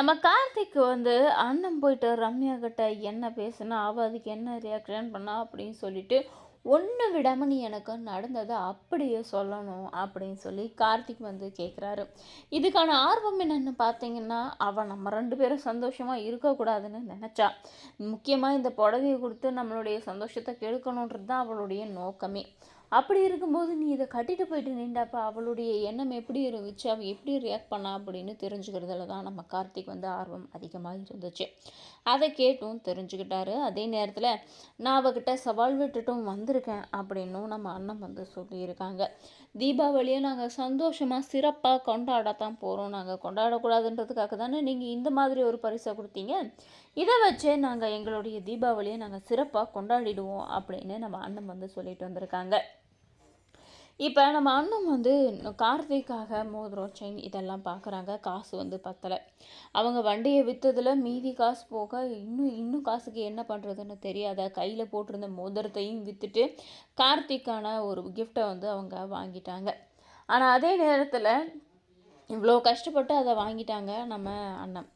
நம்ம கார்த்திக்கு வந்து அண்ணன் போயிட்டு ரம்யா கிட்ட என்ன பேசுனா அவள் அதுக்கு என்ன ரியாக்ஷன் பண்ணா அப்படின்னு சொல்லிட்டு ஒன்று விடாமல் நீ எனக்கு நடந்ததை அப்படியே சொல்லணும் அப்படின்னு சொல்லி கார்த்திக் வந்து கேட்குறாரு இதுக்கான ஆர்வம் என்னென்னு பார்த்தீங்கன்னா அவள் நம்ம ரெண்டு பேரும் சந்தோஷமாக இருக்கக்கூடாதுன்னு நினச்சா. முக்கியமாக இந்த புடவையை கொடுத்து நம்மளுடைய சந்தோஷத்தை கெடுக்கணுன்றது தான் அவளுடைய நோக்கமே. அப்படி இருக்கும்போது நீ இதை கட்டிட்டு போயிட்டு நின்றாப்பா அவளுடைய எண்ணம் எப்படி இருந்துச்சு? அவள் எப்படி ரியாக்ட் பண்ணா அப்படின்னு தெரிஞ்சுக்கிறதுல தான் நம்ம கார்த்திக் வந்து ஆர்வம் அதிகமாக இருந்துச்சு. அதை கேட்டும் தெரிஞ்சுக்கிட்டாரு. அதே நேரத்தில் நான் அவகிட்ட சவால் விட்டுட்டும் வந்திருக்கேன் அப்படின்னும் நம்ம அண்ணன் வந்து சொல்லியிருக்காங்க. தீபாவளியை நாங்கள் சந்தோஷமாக சிறப்பாக கொண்டாடத்தான் போகிறோம் நாங்கள் கொண்டாடக்கூடாதுன்றதுக்காக தானே நீங்கள் இந்த மாதிரி ஒரு பரிசை கொடுத்தீங்க. இதை வச்சே நாங்கள் எங்களுடைய தீபாவளியை நாங்கள் சிறப்பாக கொண்டாடிடுவோம் அப்படின்னு நம்ம அண்ணன் வந்து சொல்லிட்டு வந்திருக்காங்க. இப்போ நம்ம அண்ணன் வந்து கார்த்திக்காக மோதிரம் செயின் இதெல்லாம் பார்க்குறாங்க காசு வந்து பத்தலை. அவங்க வண்டியை விற்றதில் மீதி காசு போக இன்னும் இன்னும் காசுக்கு என்ன பண்ணுறதுன்னு தெரியாத கையில் போட்டிருந்த மோதிரத்தையும் விற்றுட்டு கார்த்திக்கான ஒரு கிஃப்டை வந்து அவங்க வாங்கிட்டாங்க. ஆனால் அதே நேரத்தில் இவ்வளோ கஷ்டப்பட்டு அதை வாங்கிட்டாங்க நம்ம அண்ணன்.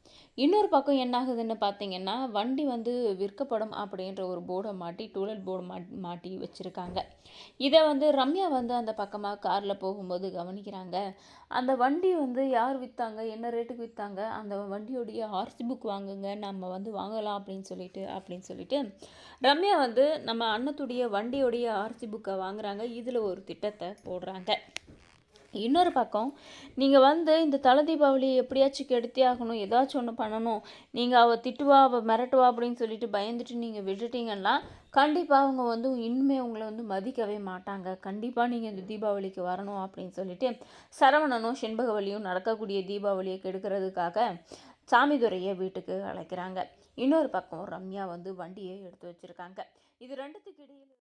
இன்னொரு பக்கம் என்ன ஆகுதுன்னு பார்த்தீங்கன்னா வண்டி வந்து விற்கப்படும் அப்படின்ற ஒரு போர்டை மாட்டி டூலெட் போர்டு மாட் மாட்டி வச்சுருக்காங்க. இதை வந்து ரம்யா வந்து அந்த பக்கமாக காரில் போகும்போது கவனிக்கிறாங்க. அந்த வண்டி வந்து யார் விற்றாங்க என்ன ரேட்டுக்கு விற்றாங்க அந்த வண்டியோடைய ஆர்சி புக் வாங்குங்க நம்ம வந்து வாங்கலாம் அப்படின்னு சொல்லிட்டு அப்படின்னு சொல்லிட்டு ரம்யா வந்து நம்ம அண்ணத்துடைய வண்டியோடைய ஆர்சி புக்கை வாங்குறாங்க. இதில் ஒரு திட்டத்தை போடுறாங்க. இன்னொரு பக்கம் நீங்கள் வந்து இந்த தலை தீபாவளியை எப்படியாச்சும் கெடுத்தே ஆகணும் ஏதாச்சும் ஒன்று பண்ணணும். நீங்கள் அவள் திட்டுவா அவள் மிரட்டுவா அப்படின்னு சொல்லிட்டு பயந்துட்டு நீங்கள் விட்டுட்டீங்கன்னா கண்டிப்பாக அவங்க வந்து இன்னுமே உங்களை வந்து மதிக்கவே மாட்டாங்க. கண்டிப்பாக நீங்கள் இந்த தீபாவளிக்கு வரணும் அப்படின்னு சொல்லிட்டு சரவணனும் செண்பகவலியும் நடக்கக்கூடிய தீபாவளியை கெடுக்கிறதுக்காக சாமிதுரையை வீட்டுக்கு அழைக்கிறாங்க. இன்னொரு பக்கம் ரம்யா வந்து வண்டியை எடுத்து வச்சுருக்காங்க. இது ரெண்டுத்துக்கு இடையில்